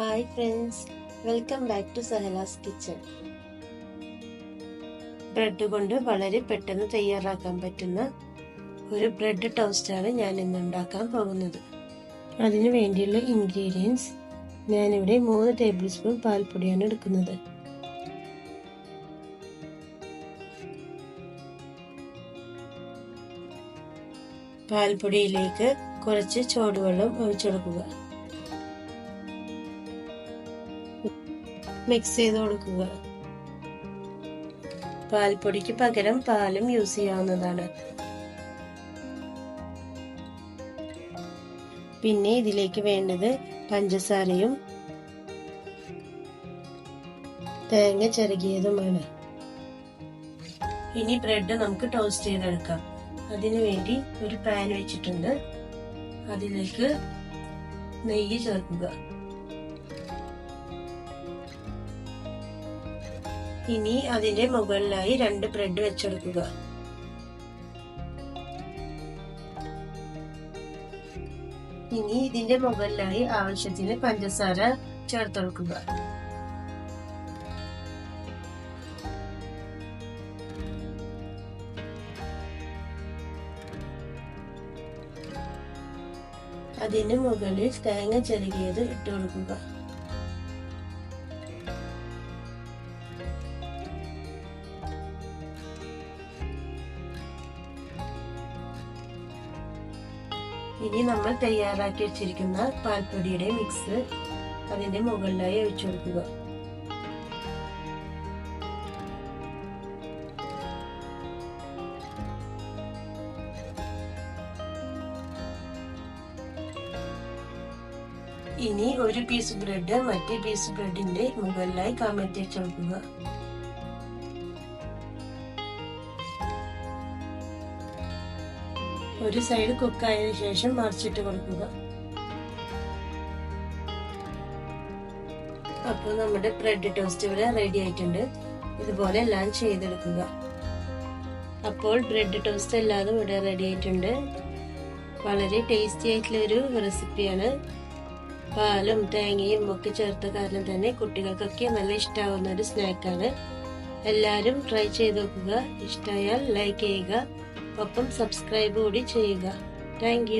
Hi friends welcome back to Sahala's kitchen bread കൊണ്ട് വളരെ പെട്ടെന്ന് തയ്യാറാക്കാൻ പറ്റുന്ന ഒരു ബ്രെഡ് ടോസ്റ്റാണ് ഞാൻ ഇന്ന് ഉണ്ടാക്കാൻ പോകുന്നത്. അതിനു വേണ്ടിയുള്ള ഇൻഗ്രീഡിയൻസ് ഞാനിവിടെ മൂന്ന് ടേബിൾ സ്പൂൺ പാൽപ്പൊടിയാണ് എടുക്കുന്നത്. പാൽപ്പൊടിയിലേക്ക് കുറച്ച് ചോടുവെള്ളം ഒഴിച്ചെടുക്കുക. മിക്സ് ചെയ്ത് കൊടുക്കുക പാൽപ്പൊടിക്ക് പകരം പാലും യൂസ് ചെയ്യാവുന്നതാണ്. പിന്നെ ഇതിലേക്ക് വേണ്ടത് പഞ്ചസാരയും തേങ്ങ ചിരകിയതുമാണ് ഇനി ബ്രെഡ് നമുക്ക് ടോസ്റ്റ് ചെയ്തെടുക്കാം. അതിനു വേണ്ടി ഒരു പാൻ വെച്ചിട്ടുണ്ട്. അതിലേക്ക് നെയ്യ് ചേർക്കുക. ഇനി അതിന്റെ മുകളിലായി രണ്ട് ബ്രെഡ് വെച്ചെടുക്കുക. ഇനി ഇതിന്റെ മുകളിലായി ആവശ്യത്തിന് പഞ്ചസാര ചേർത്തെടുക്കുക. അതിന് മുകളിൽ തേങ്ങ ചെറുകിയത് ഇട്ട് കൊടുക്കുക ഇനി നമ്മൾ തയ്യാറാക്കി വെച്ചിരിക്കുന്ന പാൽപ്പൊടിയുടെ മിക്സ് അതിന്റെ മുകളിലായി ഒഴിച്ചു കൊടുക്കുക. ഇനി ഒരു പീസ് ബ്രെഡ് മറ്റേ പീസ് ബ്രെഡിന്റെ മുകളിലായി കമഴ്ത്തി വെച്ചു കൊടുക്കുക. ഒരു സൈഡ് കുക്ക് കുക്കായതിനു ശേഷം മറിച്ചിട്ട് കൊടുക്കുക. അപ്പോൾ നമ്മുടെ ബ്രെഡ് ടോസ്റ്റ് ഇവിടെ റെഡി ആയിട്ടുണ്ട്. ഇതുപോലെ എല്ലാം ചെയ്തെടുക്കുക. അപ്പോൾ ബ്രെഡ് ടോസ്റ്റ് എല്ലാതും ഇവിടെ റെഡി ആയിട്ടുണ്ട്. വളരെ ടേസ്റ്റി ആയിട്ടുള്ള ഒരു റെസിപ്പിയാണ് പാലും തേങ്ങയും ഒക്കെ ചേർത്ത കാരണം തന്നെ കുട്ടികൾക്കൊക്കെ നല്ല ഇഷ്ടമാവുന്ന ഒരു സ്നാക്കാണ് എല്ലാവരും ട്രൈ ചെയ്ത് നോക്കുക. ഇഷ്ടമായാൽ ലൈക്ക് ചെയ്യുക. ഒപ്പം സബ്സ്ക്രൈബ് കൂടി ചെയ്യുക. താങ്ക്